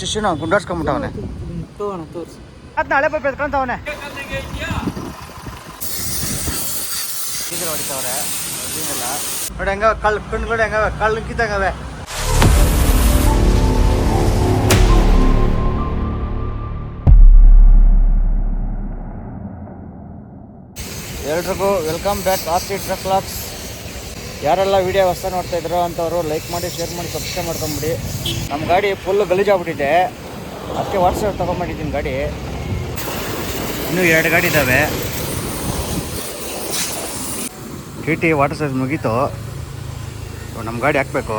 ಶಿಷ್ಯನ ತೋರಿಸಿ ಅದ್ ನಾಳೆ ಎತ್ಕೊಂತವನೆ ಡೀಸೆಲ್ ಹೊಡಿತಾವ್ರೆ. ನೋಡಿ ಹೆಂಗ ಕಳ್ ಕಣ್ಗಳು ಹೆಂಗ ಕಳ್ ಕಿತ್ತಂಗವೆ. ಎಲ್ರಿಗೂ welcome back RT truck logs. ಯಾರೆಲ್ಲ ವೀಡಿಯೋ ಹೊಸ ನೋಡ್ತಾ ಇದ್ರು ಅಂಥವ್ರು ಲೈಕ್ ಮಾಡಿ ಶೇರ್ ಮಾಡಿ ಸಬ್ಸ್ಕ್ರೈಬ್ ಮಾಡ್ಕೊಂಬಿಡಿ. ನಮ್ಮ ಗಾಡಿ ಫುಲ್ ಗಲೀಜಾಗ್ಬಿಟ್ಟಿದೆ. ಅದಕ್ಕೆ ವಾಟ್ಸಪ್ ತೊಗೊಂಬಿಟ್ಟಿದ್ದೀನಿ ಗಾಡಿ. ಇನ್ನೂ ಎರಡು ಗಾಡಿ ಇದ್ದಾವೆ ಟಿ ಟಿ ವಾಟರ್ ಸರ್ವಿಸ್ ಮುಗೀತು. ನಮ್ಮ ಗಾಡಿ ಹಾಕಬೇಕು.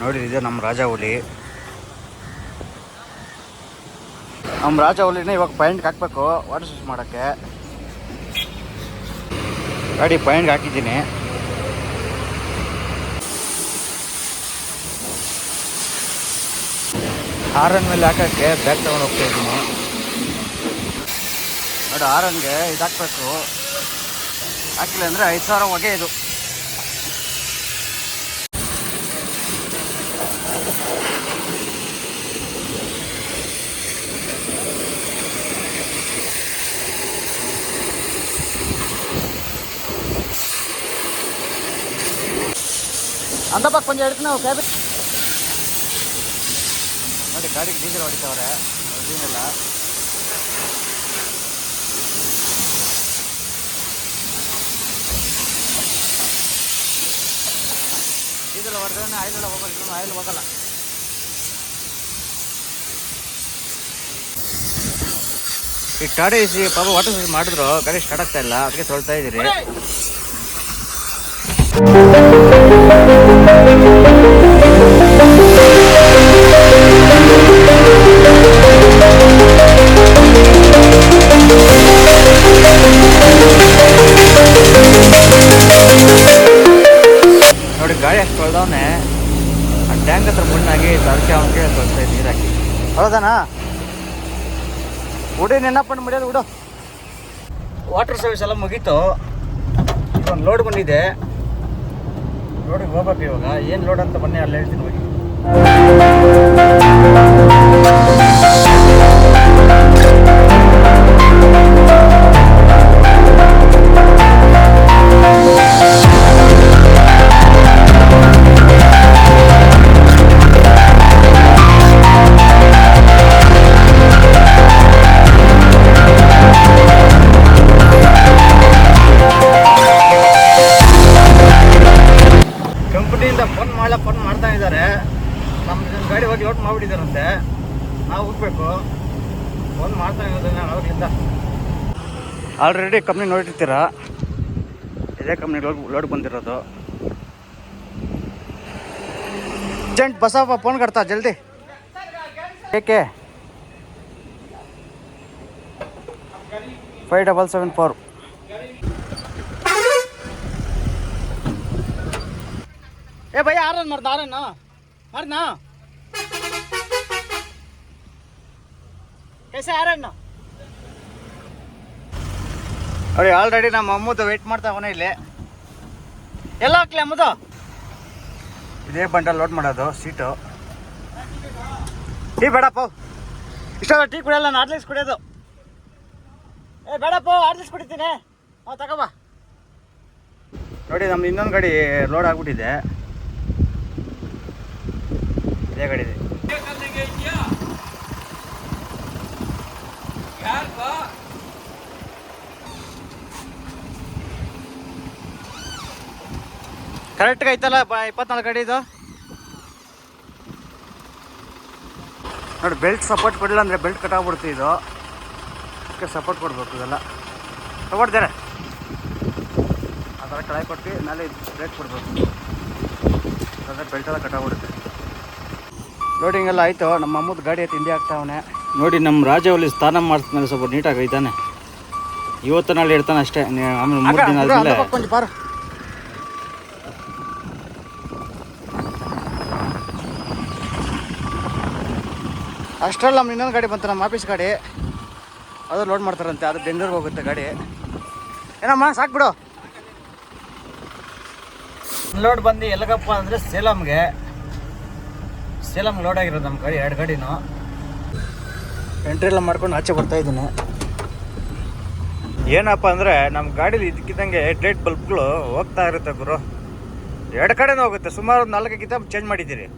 ನೋಡಿ ಇದೆ ನಮ್ಮ ರಾಜ ಹುಲಿ. ನಮ್ಮ ರಾಜ ಹುಲಿನ ಇವಾಗ ಪಾಯಿಂಟ್ಗೆ ಹಾಕಬೇಕು ವಾಟರ್ ಸರ್ವಿಸ್ ಮಾಡೋಕ್ಕೆ. ಗಾಡಿ ಪಾಯಿಂಟ್ಗೆ ಹಾಕಿದ್ದೀನಿ. ಆರನ್ ಮೇಲೆ ಹಾಕೋಕ್ಕೆ ಬ್ಯಾಗ್ ತಗೊಂಡು ಹೋಗ್ತಾ ಇದ್ದೀನಿ. ನೋಡಿ ಆರನ್ಗೆ ಇದು ಹಾಕ್ಬೇಕು ಹಾಕಿಲ್ಲ ಅಂದರೆ ಐದು ಸಾವಿರ ಹೊಗೆ ಇದು. ಅಂತ ಪಕ್ಕ ನಾವು ಕ್ಯಾಬ್ ನೋಡಿ ಗಾಡಿಗೆ ಡೀಸೆಲ್ ಹೊಡಿತಾವ್ರೆ. ಅದೇನಿಲ್ಲ. ಡೀಸೆಲ್ ಹೊಡೆದ್ರೆ ಆಯಿಲ್ ಎಲ್ಲ ಹೋಗಲ್ಲ, ಇನ್ನೂ ಆಯಿಲ್ ಹೋಗಲ್ಲ. ಈ ಟಾಟಾ ಸಿ ಪಾಪ ವಾಟರ್ ಸರ್ವಿಸ್ ಮಾಡಿದ್ರು, ಗಾಡಿ ಸ್ಟಾರ್ಟ್ ಆಗ್ತಾ ಇಲ್ಲ, ಅದಕ್ಕೆ ತೊಳ್ತಾ ಇದ್ದೀರಿ. ನೆನಪಣ್ಣು ಮುಡಿಯೋದು ಬಿಡು. ವಾಟರ್ ಸರ್ವಿಸ್ ಎಲ್ಲ ಮುಗೀತು. ಒಂದು ಲೋಡ್ ಬಂದಿದೆ. ಲೋಡಿಗೆ ಹೋಗ್ಬೇಕು ಇವಾಗ. ಏನು ಲೋಡ್ ಅಂತ ಬನ್ನಿ, ಅಲ್ಲಿ ಹೇಳ್ತೀನಿ ಹೋಗಿ. ಆಲ್ರೆಡಿ ಕಂಪ್ನಿ ನೋಡಿರ್ತೀರಾ ಇದೇ ಕಂಪ್ನಿ ಲೋಡ್ ಲೋಡ್ ಬಂದಿರೋದು ಅರ್ಜೆಂಟ್ ಬಸಪ್ಪ ಫೋನ್ ಕಡ್ತಾ ಜಲ್ದಿ ಏಕೆ ಫೈವ್ ಡಬಲ್ ಸೆವೆನ್ ಫೋರ್ ए भैया आ रहा मर्द आ रहा ना मर्द ना कैसे आ रहा ना ನೋಡಿ ಆಲ್ರೆಡಿ ನಮ್ಮ ಅಮ್ಮದು ವೆಯ್ಟ್ ಮಾಡ್ತಾ ಅವನೇ ಇಲ್ಲಿ. ಎಲ್ಲ ಹಾಕ್ಲಿ ಅಮ್ಮದು ಇದೇ ಬಂಡಲ್ ಲೋಡ್ ಮಾಡೋದು ಸೀಟು ಟೀ ಬೇಡಪ್ಪ ಇಷ್ಟ ಟೀ ಕುಡಿಯಲ್ಲ, ನಾನು ಆಡ್ಲಿಸ್ ಕುಡಿಯೋದು. ಏ ಬೇಡಪ್ಪ ಆರ್ಲಿಸ್ ಕುಡಿತೀನಿ. ಹಾಂ ತಗೋಬಾ ನೋಡಿ, ನಮ್ದು ಇನ್ನೊಂದು ಗಾಡಿ ಲೋಡ್ ಆಗ್ಬಿಟ್ಟಿದೆ. ಇದೇ ಗಾಡಿ ಇದೆ. ಕರೆಕ್ಟ್ಗೆ ಐತಲ್ಲ ಬ- ಇಪ್ಪತ್ನಾಲ್ಕು ಗಾಡಿ ಇದು. ನೋಡಿ ಬೆಲ್ಟ್ ಸಪೋರ್ಟ್ ಕೊಡಲಿಲ್ಲ ಅಂದರೆ ಬೆಲ್ಟ್ ಕಟ್ಟಾಗ್ಬಿಡ್ತು ಇದು. ಅದಕ್ಕೆ ಸಪೋರ್ಟ್ ಕೊಡಬೇಕು ಇದೆಲ್ಲ. ತಗೊಡ್ತಾರೆ ಆ ಥರ ಕಳೆ ಕೊಟ್ಟು ಮೇಲೆ ಬ್ರೇಕ್ ಕೊಡಬೇಕು. ಅದೇ ಬೆಲ್ಟ್ ಎಲ್ಲ ಕಟ್ಟಾಗ್ಬಿಡುತ್ತೆ ಲೋಡಿಂಗ್ ಎಲ್ಲ ಆಯಿತು. ನಮ್ಮ ಅಮ್ಮದ ಗಾಡಿ ಐತೆ ಹಿಂದೆ ಆಗ್ತಾವನೆ ನೋಡಿ ನಮ್ಮ ರಾಜವಲ್ಲಿ ಸ್ನಾನ ಮಾಡ್ತಾನೆ ಸ್ವಲ್ಪ ನೀಟಾಗಿ ಇದ್ದಾನೆ. ಇವತ್ತು ನಾಳೆ ಇರ್ತಾನೆ ಅಷ್ಟೇ. ಆಮೇಲೆ ಮೂರು ದಿನ ಆದಮೇಲೆ ಅಷ್ಟರಲ್ಲಿ ನಮ್ಮ ಇನ್ನೊಂದು ಗಾಡಿ ಬಂತು ನಮ್ಮ ಆಫೀಸ್ ಗಾಡಿ. ಅದು ಲೋಡ್ ಮಾಡ್ತಾರಂತೆ ಅದು ಬೆಂಗಳೂರಿಗೆ ಹೋಗುತ್ತೆ ಗಾಡಿ. ಏನಮ್ಮ ಸಾಕ್ಬಿಡು ಲೋಡ್ ಬಂದು ಎಲ್ಲಿಗಪ್ಪ ಅಂದರೆ ಸೇಲಮ್ಗೆ ಸೇಲಮ್ ಲೋಡ್ ಆಗಿರೋದು ನಮ್ಮ ಗಾಡಿ ಎರಡು ಗಾಡಿನೂ. ಎಂಟ್ರಿ ಎಲ್ಲ ಮಾಡ್ಕೊಂಡು ಆಚೆ ಬರ್ತಾ ಇದ್ದೀನಿ. ಏನಪ್ಪ ಅಂದರೆ ನಮ್ಮ ಗಾಡೀಲಿ ಇದಕ್ಕಿದ್ದಂಗೆ ಹೆಡ್ಲೈಟ್ ಬಲ್ಬ್ಗಳು ಹೋಗ್ತಾ ಇರುತ್ತೆ ಗುರು. ಎರಡು ಕಡೆನೂ ಹೋಗುತ್ತೆ ಸುಮಾರು ಒಂದು ನಾಲ್ಕು ಚೇಂಜ್ ಮಾಡಿದ್ದೀರಿ.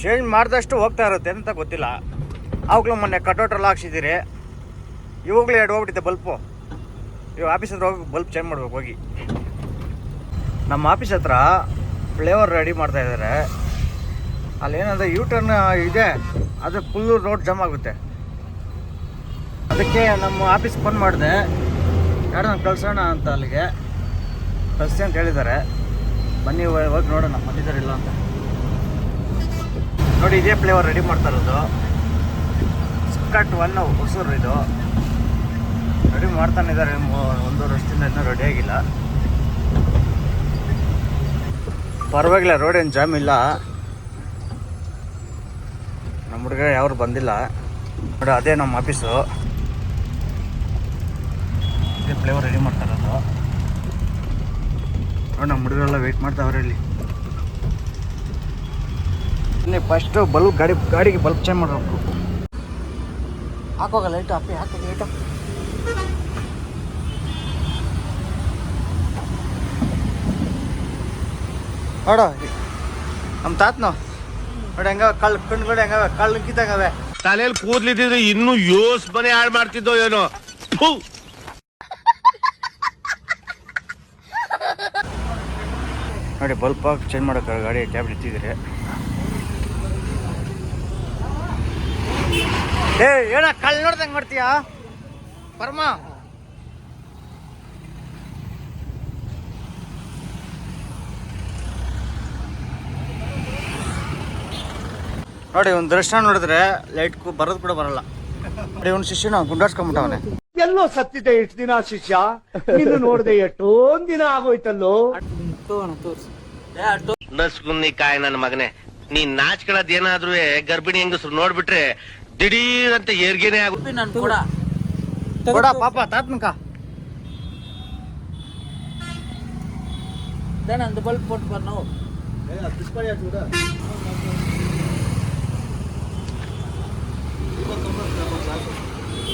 ಚೇಂಜ್ ಮಾಡಿದಷ್ಟು ಹೋಗ್ತಾ ಇರುತ್ತೆ ಅಂತ ಗೊತ್ತಿಲ್ಲ. ಅವಾಗಲೂ ಮೊನ್ನೆ ಕಟೌಟ್ರೆಲ್ಲ ಹಾಕ್ಸಿದ್ದೀರಿ. ಇವಾಗಲೂ ಎರಡು ಹೋಗ್ಬಿಟ್ಟಿದೆ ಬಲ್ಪು. ಇವಾಗ ಆಫೀಸ್ ಹತ್ರ ಹೋಗಿ ಬಲ್ಪ್ ಚೇಂಜ್ ಮಾಡ್ಬೇಕು ಹೋಗಿ. ನಮ್ಮ ಆಫೀಸ್ ಹತ್ರ ಫ್ಲೇವರ್ ರೆಡಿ ಮಾಡ್ತಾ ಇದ್ದಾರೆ. ಅಲ್ಲೇನಂದ್ರೆ ಯೂ ಟರ್ನ್ ಇದೆ. ಅದು ಫುಲ್ಲು ರೋಡ್ ಜಮ್ ಆಗುತ್ತೆ. ಅದಕ್ಕೆ ನಮ್ಮ ಆಫೀಸ್ ಫೋನ್ ಮಾಡಿದೆ. ಯಾರು ನಾನು ಕಳ್ಸೋಣ ಅಂತ ಅಲ್ಲಿಗೆ. ಕಳಿಸಿ ಅಂತ ಹೇಳಿದ್ದಾರೆ. ಬನ್ನಿ ಹೋಗಿ ನೋಡೋಣ. ಬಂದಿದ್ದಾರೆ ಇಲ್ಲ ಅಂತ. ನೋಡಿ ಇದೇ ಫ್ಲೇವರ್ ರೆಡಿ ಮಾಡ್ತಾ ಇರೋದು. ಸ್ಕಟ್ ಒನ್ ಹೊಸೂರು ಇದು. ರೆಡಿ ಮಾಡ್ತಾನೆ ಇದ್ದಾರೆ ಒಂದು ವರ್ಷದಿಂದ ಇನ್ನೂ ರೆಡಿ ಆಗಿಲ್ಲ. ಪರವಾಗಿಲ್ಲ ರೋಡ್ ಏನು ಜಾಮ್ ಇಲ್ಲ. ನಮ್ಮ ಹುಡುಗ ಯಾರು ಬಂದಿಲ್ಲ. ನೋಡಿ, ಅದೇ ನಮ್ಮ ಆಫೀಸು ಇದೇ ಫ್ಲೇವರ್ ರೆಡಿ ಮಾಡ್ತಾ ಇರೋದು. ನೋಡಿ ನಮ್ಮ ಹುಡುಗರೆಲ್ಲ ವೆಯ್ಟ್ ಮಾಡ್ತಾವ್ರೆ ಇಲ್ಲಿ. ಇಲ್ಲಿ ಫಸ್ಟು ಬಲ್ಬ್ ಗಾಡಿ ಗಾಡಿಗೆ ಬಲ್ಬ್ ಚೇಂಜ್ ಮಾಡಬೇಕು. ಹಾಕೋಗ ಲೈಟು ಅಪ್ಪಿ ಹಾಕೋ ಲೈಟು ನೋಡು ನಮ್ಮ ತಾತನು. ನೋಡಿ ಹೆಂಗ ಕಳ್ಳು ಕಣ್ಗಳು ಹೆಂಗವೆ ಕಳ್ಳು ಕಿತ್ತಂಗವೆ ತಲೆಯಲ್ಲಿ ಕೂದ್ಲಿದ್ದಿದ್ರೆ ಇನ್ನೂ ಯೋಸ್ ಮನೆ ಹಾಳು ಮಾಡ್ತಿದ್ದೋ ಏನೋ. ನೋಡಿ ಬಲ್ಪ್ ಚೇಂಜ್ ಮಾಡೋಕೆ ಗಾಡಿ ಟ್ಯಾಬ್ಲೆಟ್ ಇಟ್ಟಿದ್ದೀರಿ ಏ ಏನ ಕಲ್ ನೋಡ್ದಂಗೆ ಮಾಡ್ತೀಯಾ? ಪರಮ ನೋಡಿ ಒಂದು ದರ್ಶನ ನೋಡಿದ್ರೆ ಲೈಟ್ ಬರೋದು ಕೂಡ ಬರಲ್ಲ. ನೋಡಿ ಒಂದು ಶಿಷ್ಯನ ಗುಂಡಾಡ್ಸ್ಕೊಂಡ್ಬಿಟ್ಟವನೆ ಎಲ್ಲೋ ಸತ್ತಿದ್ದೆ ಎಷ್ಟು ದಿನ ಶಿಷ್ಯ? ನಿನ್ನ ನೋಡಿದೆ ಎಷ್ಟೊಂದ್ ದಿನ ಆಗೋಯ್ತಲ್ಲೋ? ನಸ್ಕುನ್ನಿ ಕಾಯ ನನ್ನ ಮಗನೇ. ನೀನ್ ನಾಚ್ಕೊಳ್ಳೋದ್ ಏನಾದ್ರೂ ಗರ್ಭಿಣಿ ಹೆಂಗಸ್ರು ನೋಡ್ಬಿಟ್ರೆ ದಿಢೀರ್ ಅಂತ ಏರ್ಗೇನೆ ಆಗುತ್ತೆ ನಾನು ಕೂಡ. ಕೊಡ ಪಾಪ ತಾತ್ಮಕ. ಬಲ್ಪ್ ಪೋಟ್ ಬರ್ನು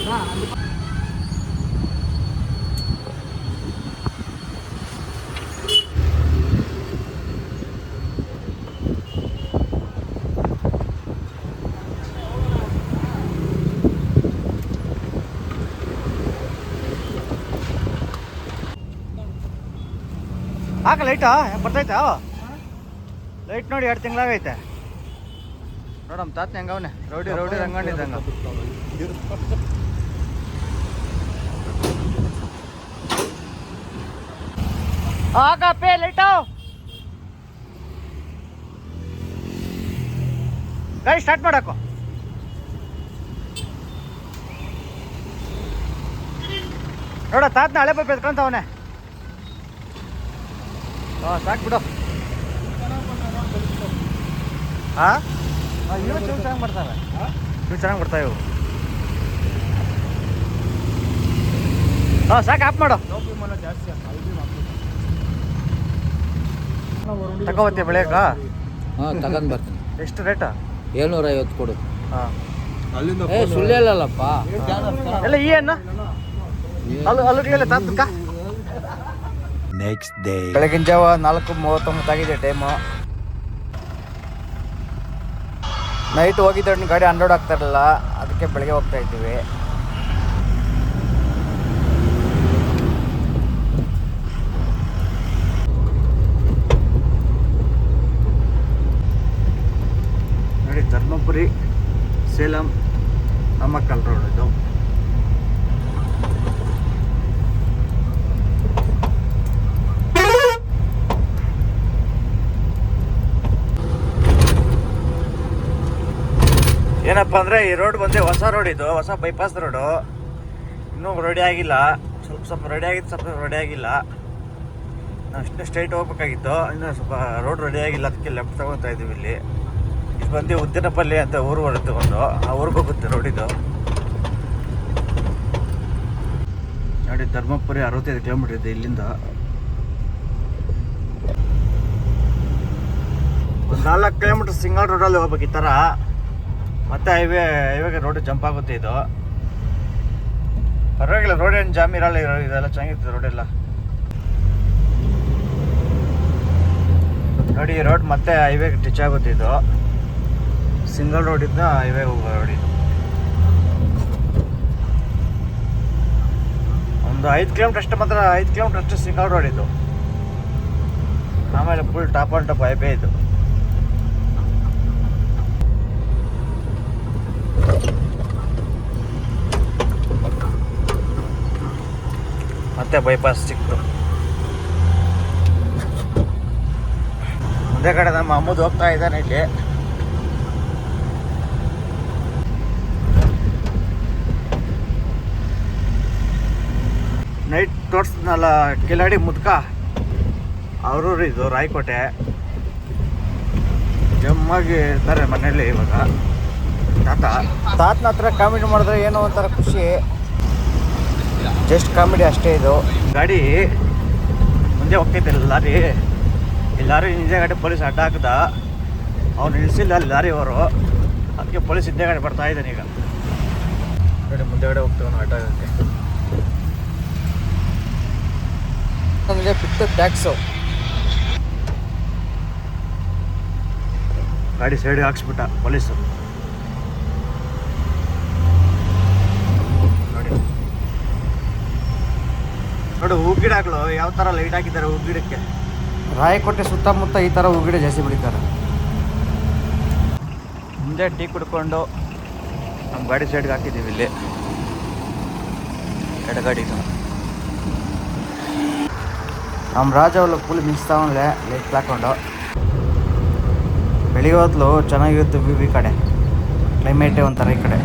ಹಾ ಹಾಕ ಲೈಟಾ ಬರ್ತೈತಾ? ಲೈಟ್ ನೋಡಿ ಎರಡು ತಿಂಗಳಾಗೈತೆ. ನೋಡಮ್ ತಾತ್ನ ಹೆಂಗವನೆ ರೌಡಿ ರೌಡಿ ರಂಗಣ್ಣಿದ್ದಂಗ ಪೇ ಲೈಟು ಗಾಡಿ ಸ್ಟಾರ್ಟ್ ಮಾಡಾಕು. ನೋಡ ತಾತ್ನ ಹಳೆ ಪೈಪ್ ಎತ್ಕೊಂತವನೆ ಹಾಂ ಸಾಕು ಬಿಡು. ಹಾಂ? ಇವು ಚೆನ್ನಾಗಿ ಬರ್ತಾವೆ ಇವು ಚೆನ್ನಾಗಿ ಬರ್ತಾವೆ ಇವು ಹಾಂ ಸಾಕು ಆಫ್ ಮಾಡು. ತಗೋಬತ್ತಿ ಬೆಳೆಯಕ ಹಾ ತಗೊಂಡ್ ಬರ್ತೀನಿ. ಎಷ್ಟು ರೇಟ? ಏಳ್ನೂರ ಐವತ್ತು ಕೊಡು. ಹಾಂ. ಏ ಸುಳ್ಳು ಹೇಳಲ್ಲಪ್ಪ. ಎಲ್ಲ ಈ ಅನ್ನ? ಅಲ್ಲು ತಾತಕ್ಕ Next ಡೇ ಬೆಳಗಿನ ಜಾವ ನಾಲ್ಕು ಮೂವತ್ತೊಂಬತ್ತಾಗಿದೆ ಟೈಮು ನೈಟ್ ಹೋಗಿದ್ದ ಗಾಡಿ ಅನ್ಲೋಡ್ ಆಗ್ತಾ ಇರಲಿಲ್ಲ. ಅದಕ್ಕೆ ಬೆಳಗ್ಗೆ ಹೋಗ್ತಾ ಇದ್ದೀವಿ ನೋಡಿ ಧರ್ಮಪುರಿ ಸೇಲಂ ನಮ್ಮಕ್ಕಲ್ ರೋಡ್ ಇದು ಏನಪ್ಪ ಅಂದರೆ ಈ ರೋಡ್ ಬಂದೆ ಹೊಸ ರೋಡ್ ಇದು, ಹೊಸ ಬೈಪಾಸ್ ರೋಡು. ಇನ್ನೂ ರೆಡಿ ಆಗಿಲ್ಲ. ಸ್ವಲ್ಪ ಸ್ವಲ್ಪ ರೆಡಿ ಆಗಿತ್ತು, ಸ್ವಲ್ಪ ರೆಡಿ ಆಗಿಲ್ಲ. ಅಷ್ಟೇ ಸ್ಟ್ರೈಟ್ ಹೋಗ್ಬೇಕಾಗಿತ್ತು. ಇನ್ನು ಸ್ವಲ್ಪ ರೋಡ್ ರೆಡಿ ಆಗಿಲ್ಲ, ಅದಕ್ಕೆ ಲೆಫ್ಟ್ ತಗೊತಾ ಇದೀವಿ ಇಲ್ಲಿ. ಇದು ಬಂದು ಉದ್ದಿನಪಲ್ಲಿ ಅಂತ ಊರು ಬರುತ್ತೆ ಒಂದು ಆ ಊರಿಗೆ ಹೋಗುತ್ತೆ ರೋಡಿದು ನೋಡಿ, ಧರ್ಮಪುರಿ ಅರವತ್ತೈದು ಕಿಲೋಮೀಟರ್ ಇದೆ ಇಲ್ಲಿಂದ. ಒಂದು ನಾಲ್ಕು ಕಿಲೋಮೀಟರ್ ಸಿಂಗಲ್ ರೋಡಲ್ಲಿ ಹೋಗ್ಬೇಕು ಈ ಥರ ಮತ್ತೆ ಹೈವೇ ಹೈವೇಗೆ ರೋಡ್ ಜಂಪ್ ಆಗುತ್ತೆ ಇದು. ಪರವಾಗಿಲ್ಲ ರೋಡ್ ಏನು ಜಾಮ್ ಇರಲ್ಲ, ಇರೋ- ಇದೆಲ್ಲ ಚೆನ್ನಾಗಿರ್ತದೆ ರೋಡೆಲ್ಲ ನೋಡಿ ರೋಡ್ ಮತ್ತೆ ಹೈವೇಗೆ ಟಿಚ್ ಆಗುತ್ತೆ ಇದು. ಸಿಂಗಲ್ ರೋಡಿಂದ ಹೈವೇಗೆ ಹೋಗೋ ರೋಡ್ ಇದು. ಒಂದು ಐದು ಕಿಲೋಮೀಟರ್ ಅಷ್ಟು ಮಾತ್ರ, ಐದು ಕಿಲೋಮೀಟರ್ ಅಷ್ಟು ಸಿಂಗಲ್ ರೋಡ್ ಇದು. ಆಮೇಲೆ full top on top highway ಇದು. ಮತ್ತೆ ಬೈಪಾಸ್ ಸಿಕ್ತು. ಒಂದೇ ಕಡೆ ನಮ್ಮ ಅಮ್ಮದು ಹೋಗ್ತಾ ಇದ್ದಾನೆ ಇಲ್ಲಿ. ನೈಟ್ ತೋರಿಸಿದ್ನಲ್ಲ, ಕಿಲಾಡಿ ಮುದ್ಕ? ಅವರು ಇದು ರಾಯಕೋಟೆ. ಜಮ್ಮಾಗಿ ಇರ್ತಾರೆ ಮನೇಲಿ ಇವಾಗ. ತಾತ? ತಾತನ ಹತ್ರ ಕಾಮಿಡಿ ಮಾಡಿದ್ರೆ ಏನೋ ಒಂಥರ ಖುಷಿ. ಜಸ್ಟ್ ಕಾಮಿಡಿ ಅಷ್ಟೇ ಇದು. ಗಾಡಿ ಮುಂದೆ ಹೋಗ್ತೈತೆ ಲಾರಿ. ಈ ಲಾರಿ ಹಿಂದೆ ಗಾಡಿ ಪೊಲೀಸ್ ಅಡ್ಡ ಹಾಕ್ದ. ಅವ್ನು ನಿಲ್ಸಿಲ್ಲ ಅಲ್ಲಿ ಲಾರಿ ಅವರು ಅದಕ್ಕೆ ಪೊಲೀಸ್ ಹಿಂದೆ ಗಾಡಿ ಬರ್ತಾ ಇದ್ದಾನೆ ಈಗ. ನೋಡಿ ಮುಂದೆಗಡೆ ಹೋಗ್ತೇವೆ ಅಡ್ಡ ಆಗುತ್ತೆ. ನಮಗೆ ಫಿಫ್ತ್ ಟ್ಯಾಕ್ಸು ಗಾಡಿ ಸೈಡ್ ಹಾಕ್ಸ್ಬಿಟ್ಟ ಪೊಲೀಸು ನೋಡಿ ನೋಡಿ ಹೂ ಗಿಡಗಳು ಯಾವ ಥರ ಲೈಟ್ ಹಾಕಿದ್ದಾರೆ ಹೂ ಗಿಡಕ್ಕೆ? ರಾಯಕೋಟೆ ಸುತ್ತಮುತ್ತ ಈ ಥರ ಹೂ ಗಿಡ ಜಾಸ್ತಿ ಬೆಳಿತಾರೆ. ಮುಂದೆ ಟೀ ಕುಡ್ಕೊಂಡು ನಮ್ಮ ಗಾಡಿ ಸೈಡ್ಗೆ ಹಾಕಿದ್ದೀವಿ ಇಲ್ಲಿ. ಎಡಗಾಡಿದು ನಮ್ಮ ರಾಜ ಅವಳು ಫುಲ್ ಮಿಸ್ತಾವನ್ಲೆ ಲೈಟ್ ಹಾಕೊಂಡು ಬೆಳಿಗ್ಗೆ ಹೊತ್ತು ಚೆನ್ನಾಗಿರುತ್ತೆ ವ್ಯೂ ಈ ಕಡೆ. ಕ್ಲೈಮೇಟೇ ಒಂಥರ ಈ ಕಡೆ.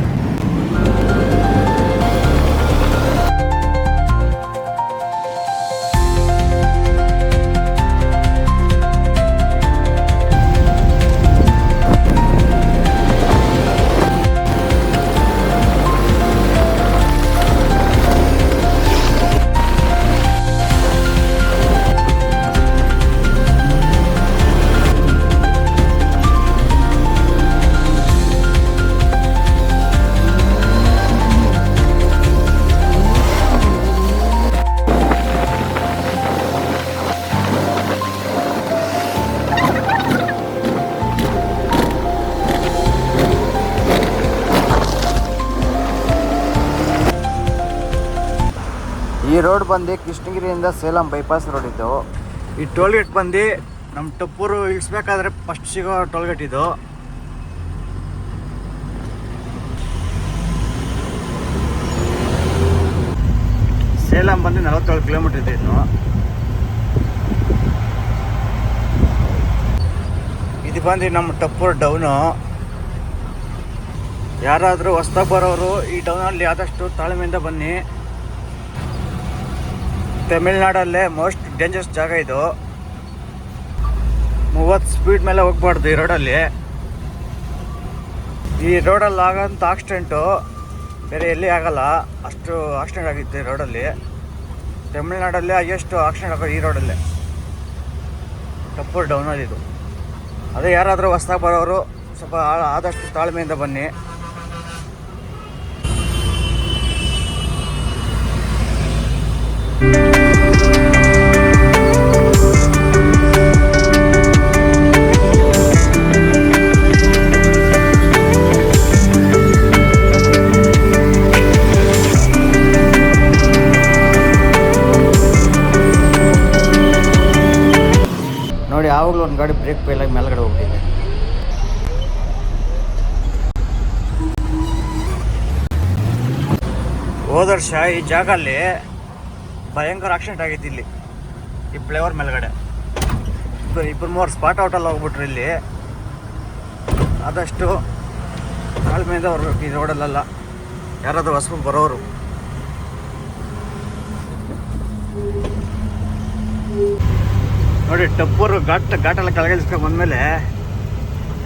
ರೋಡ್ ಬಂದು ಕೃಷ್ಣಗಿರಿಯಿಂದ ಸೇಲಂ ಬೈಪಾಸ್ ರೋಡ್ ಇದು. ಈ ಟೋಲ್ ಗೇಟ್ ಬಂದು ನಮ್ಮ ಟಪ್ಪೂರು ಇಳಿಸ್ಬೇಕಾದ್ರೆ ಫಸ್ಟ್ ಸಿಗೋ ಟೋಲ್ ಗೇಟ್ ಇದು. ಸೇಲಂ ಬಂದು ನಲವತ್ತೇಳು ಕಿಲೋಮೀಟರ್ ಇದೆ ಇನ್ನು. ಇದು ಬಂದು ನಮ್ಮ ಟಪ್ಪೂರು ಡೌನು. ಯಾರಾದರೂ ಹೊಸ್ದಾಗ ಬರೋರು ಈ ಡೌನಲ್ಲಿ ಆದಷ್ಟು ತಾಳ್ಮೆಯಿಂದ ಬನ್ನಿ. ತಮಿಳ್ನಾಡಲ್ಲೇ ಮೋಸ್ಟ್ ಡೇಂಜರಸ್ ಜಾಗ ಇದು. ಮೂವತ್ತು ಸ್ಪೀಡ್ ಮೇಲೆ ಹೋಗ್ಬಾರ್ದು ಈ ರೋಡಲ್ಲಿ ಈ ರೋಡಲ್ಲಿ ಆಗೋಂಥ ಆಕ್ಸಿಡೆಂಟು ಬೇರೆ ಎಲ್ಲಿ ಆಗಲ್ಲ. ಅಷ್ಟು ಆಕ್ಸಿಡೆಂಟ್ ಆಗಿತ್ತು ಈ ರೋಡಲ್ಲಿ ತಮಿಳ್ನಾಡಲ್ಲೇ ಹೈಯೆಸ್ಟ್ ಆಕ್ಸಿಡೆಂಟ್ ಆಗೋದು ಈ ರೋಡಲ್ಲೇ ಟಪ್ಪರ್ ಡೌನಲ್ಲಿ ಇದು. ಅದೇ ಯಾರಾದರೂ ಹೊಸ್ದಾಗಿ ಬರೋರು ಸ್ವಲ್ಪ ಆದಷ್ಟು ತಾಳ್ಮೆಯಿಂದ ಬನ್ನಿ. ಆಗಿ ಮೇಲ್ಗಡೆ ಹೋಗ್ಬಿಟ್ಟಿದೆ. ಹೋದ ವರ್ಷ ಈ ಜಾಗಲ್ಲಿ ಭಯಂಕರ ಆಕ್ಸಿಡೆಂಟ್ ಆಗಿತ್ತು ಇಲ್ಲಿ. ಈ ಫ್ಲೇವರ್ ಮೇಲ್ಗಡೆ. ಇಬ್ಬರು ಇಬ್ಬರು ಮೂವರು ಸ್ಪಾಟ್ ಔಟಲ್ಲಿ ಹೋಗ್ಬಿಟ್ರು ಇಲ್ಲಿ. ಆದಷ್ಟು ತಾಳ್ಮೆಯಿಂದ ಅವರು ಈ ರೋಡಲ್ಲೆಲ್ಲ ಯಾರಾದರೂ ಹೊಸಬು ಬರೋರು. ನೋಡಿ, ಟಪ್ಪರು ಘಾಟ್ ಘಾಟೆಲ್ಲ ಕೆಳಗಿಳಿಸ್ಕೊಂಡು ಬಂದಮೇಲೆ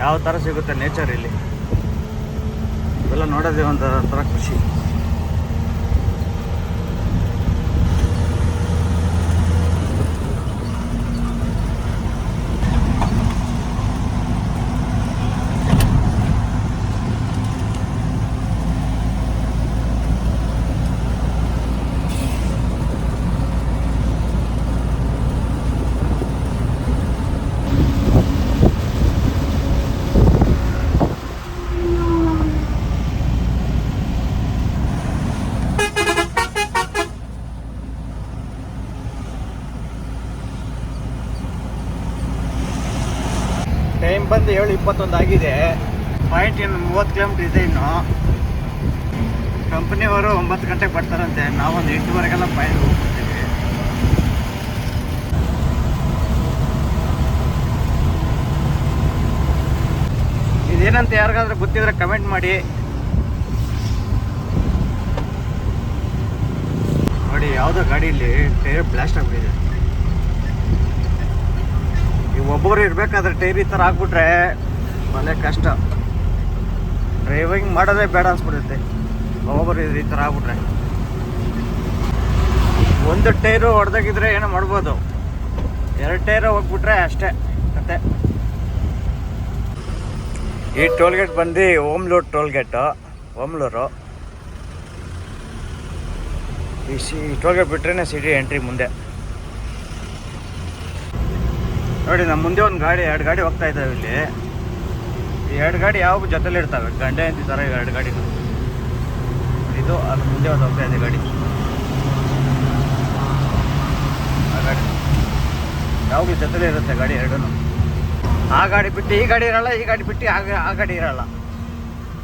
ಯಾವ ಥರ ಸಿಗುತ್ತೆ ನೇಚರ್ ಇಲ್ಲಿ. ಇವೆಲ್ಲ ನೋಡೋದೇ ಒಂದು ಥರ ಖುಷಿ. ಇಪ್ಪತ್ತೊಂದು ಆಗಿದೆ. ಪಾಯಿಂಟ್ ಇನ್ನು ಮೂವತ್ತು ಕಿಲೋಮೀಟ್ರ್ ಇದೆ ಇನ್ನು. ಕಂಪ್ನಿಯವರು ಒಂಬತ್ತು ಗಂಟೆಗೆ ಬರ್ತಾರಂತೆ. ನಾವೊಂದು ಎಂಟುವರೆಗೆಲ್ಲ ಪಾಯಿಂಟ್ ಹೋಗ್ಬಿಡ್ತೀವಿ. ಇದೇನಂತ ಯಾರಿಗಾದ್ರೂ ಗೊತ್ತಿದ್ರೆ ಕಮೆಂಟ್ ಮಾಡಿ. ನೋಡಿ, ಯಾವುದೋ ಗಾಡಿಯಲ್ಲಿ ಟೈರ್ ಬ್ಲಾಸ್ಟ್ ಆಗ್ಬಿಟ್ಟಿದೆ. ಒಬ್ಬರು ಇರಬೇಕಾದ್ರೆ ಟೈರ್ ಈ ಥರ ಆಗ್ಬಿಟ್ರೆ ಒಳ್ಳೆ ಕಷ್ಟ. ಡ್ರೈವಿಂಗ್ ಮಾಡೋದೇ ಬೇಡ ಅನ್ಸ್ಬಿಡುತ್ತೆ. ಒಬ್ಬೊಬ್ಬರು ಈ ಥರ ಆಗ್ಬಿಟ್ರೆ. ಒಂದು ಟೈರು ಹೊಡೆದಾಗಿದ್ರೆ ಏನೋ ಮಾಡ್ಬೋದು. ಎರಡು ಟೈರು ಹೋಗ್ಬಿಟ್ರೆ ಅಷ್ಟೇ ಕತೆ ಈ ಟೋಲ್ಗೇಟ್ ಬಂದು ಓಮ್ಲೂರ್ ಟೋಲ್ಗೇಟು, ಓಮ್ಲೂರು. ಈ ಸಿ ಟೋಲ್ಗೇಟ್ ಬಿಟ್ರೆ ಸಿಟಿ ಎಂಟ್ರಿ ಮುಂದೆ. ನೋಡಿ ನಮ್ಮ ಮುಂದೆ ಒಂದು ಗಾಡಿ, ಎರಡು ಗಾಡಿ ಹೋಗ್ತಾ ಇದ್ದಾವೆ ಇಲ್ಲಿ. ಎರಡು ಗಾಡಿ ಯಾವ ಜೊತೆಲಿ ಇರ್ತವೆ? ಗಂಡೆ ಅಂತಿದ್ದಾರೆ ಎರಡು ಗಾಡಿ ಇದು ಅದು ಮುಂದೆ ಒಂದು ಹೋಗ್ತಾ ಇದೆ ಗಾಡಿ. ಆ ಗಾಡಿ. ಯಾವಾಗಲೂ ಜೊತೆಲೇ ಇರುತ್ತೆ ಗಾಡಿ ಎರಡೂ ಆ ಗಾಡಿ ಬಿಟ್ಟು ಈ ಗಾಡಿ ಇರಲ್ಲ, ಈ ಗಾಡಿ ಬಿಟ್ಟು ಆ ಆ ಗಾಡಿ ಇರಲ್ಲ.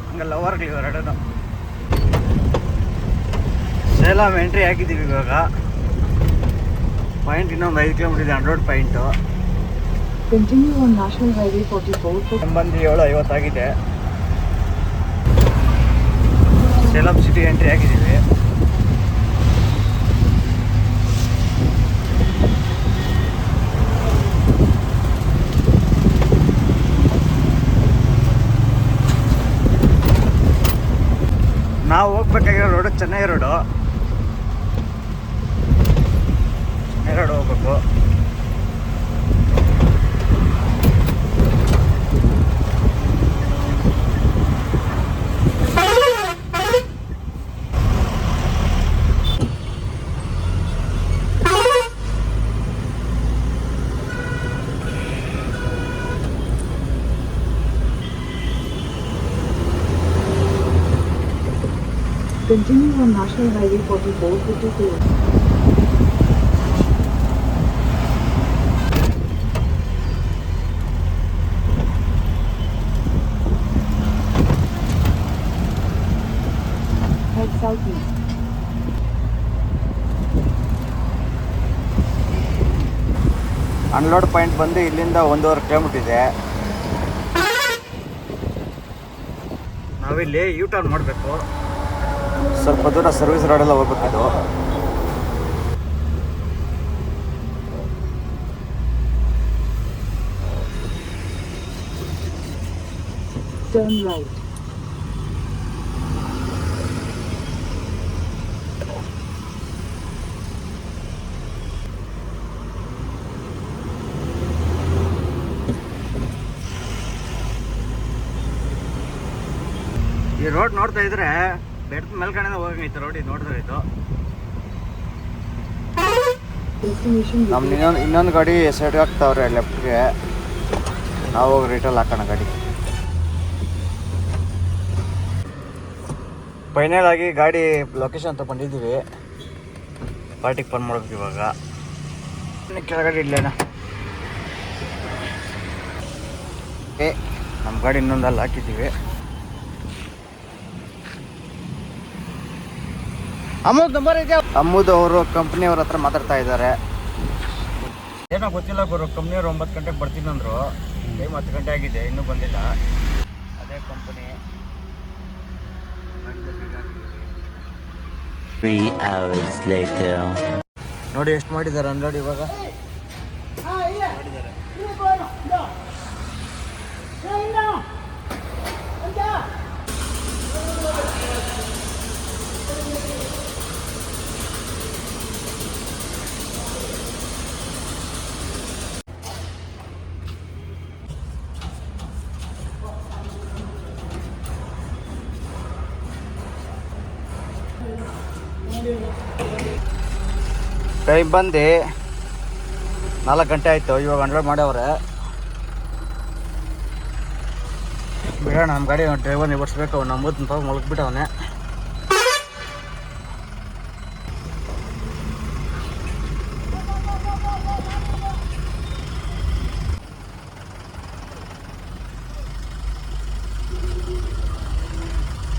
ಹಂಗೆ ಲವರ್ಗಳು ಎರಡೂ ಸೇಲಾಮ್ ಎಂಟ್ರಿ ಹಾಕಿದ್ದೀವಿ ಇವಾಗ. ಪಾಯಿಂಟ್ ಇನ್ನೊಂದು ಐದು ಕಿಲೋಮೀಟರ್ ಇದೆ hundred point Continue on National Highway 44 for ಸಂಬಂಧಿ ಏಳು ಐವತ್ತಾಗಿದೆ. ಸೇಲಂ ಸಿಟಿ ಎಂಟ್ರಿ ಆಗಿದ್ದೀವಿ. ನಾವು ಹೋಗ್ಬೇಕಾಗಿರೋ road Chennai road Chennai road ಹೋಗ್ಬೇಕು. Continue on National Highway 44 52. Head southeast. Unload point ಬಂದು ಇಲ್ಲಿಂದ ಒಂದೂವರೆ ಕಿಲೋಮೀಟರ್ ಇದೆ ನಾವಿಲ್ಲಿ ಯೂ ಟರ್ನ್ ಮಾಡಬೇಕು ಸ್ವಲ್ಪ ದೂರ ಸರ್ವಿಸ್ ರೋಡೆಲ್ಲ ಹೋಗ್ಬೇಕಿದ್ದು Turn right. ಈ ರೋಡ್ ನೋಡ್ತಾ ಇದ್ರೆ ಬೆಟ್ಟದ ಮೇಲ್ಗಡೆ ಹೋಗಂಗೈತೆ ರೋಡ್ ಇದು ನೋಡಿದ್ರೆ ಇದು. Destination ನಮ್ಮ ಇನ್ನೊಂದು ಇನ್ನೊಂದು ಗಾಡಿ ಸೈಡ್ಗೆ ಹಾಕ್ತಾವ್ರೆ ಲೆಫ್ಟ್ಗೆ ನಾವು ಹೋಗಿ ರಿಟರ್ಲ್ ಹಾಕೋಣ ಗಾಡಿ. ಫೈನಲ್ ಆಗಿ ಗಾಡಿ ಲೊಕೇಶನ್ ತಗೊಂಡಿದ್ದೀವಿ. ಪಾರ್ಟಿಗೆ ಫೋನ್ ಮಾಡ್ಬೇಕು ಇವಾಗ. ಕೆಳಗಡೆ ಇಲ್ಲೇನ? ಏ ನಮ್ಮ ಗಾಡಿ ಇನ್ನೊಂದಲ್ಲಿ ಹಾಕಿದ್ದೀವಿ. ಅಮ್ಮದ್ ನಂಬರ್ ಇದೆ ಅಮ್ಮದ್ ಅವರು ಕಂಪ್ನಿಯವ್ರ ಹತ್ರ ಮಾತಾಡ್ತಾ ಇದ್ದಾರೆ. ಏನೋ ಗೊತ್ತಿಲ್ಲ ಗುರು ಕಂಪ್ನಿಯವ್ರು ಒಂಬತ್ತು ಗಂಟೆಗೆ ಬರ್ತೀನಿ ಅಂದರು. ಟೈಮ್ ಹತ್ತು ಗಂಟೆ ಆಗಿದೆ ಇನ್ನೂ ಬಂದಿಲ್ಲ. ಅದೇ ಕಂಪನಿ. Three hours later. ನೋಡಿ ಎಷ್ಟು ಮಾಡಿದ್ದಾರೆ ಅನ್ಲೋಡ್ ಇವಾಗ? ಟೈಮ್ ಬಂದು ನಾಲ್ಕು ಗಂಟೆ ಆಯಿತು. ಇವಾಗ ಅನ್ಲೋಡ್ ಮಾಡ್ಯವ್ರೆ. ಬಿಡೋಣ ನಮ್ಮ ಗಾಡಿ ಡ್ರೈವರ್ ನಿಬರ್ಸ್ಬೇಕು ನಂಬುದು ಪಾಪ ಮುಳುಗ್ಬಿಟ್ಟವನೆ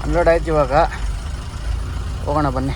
ಅನ್ಲೋಡ್ ಆಯ್ತು ಇವಾಗ. ಹೋಗೋಣ ಬನ್ನಿ.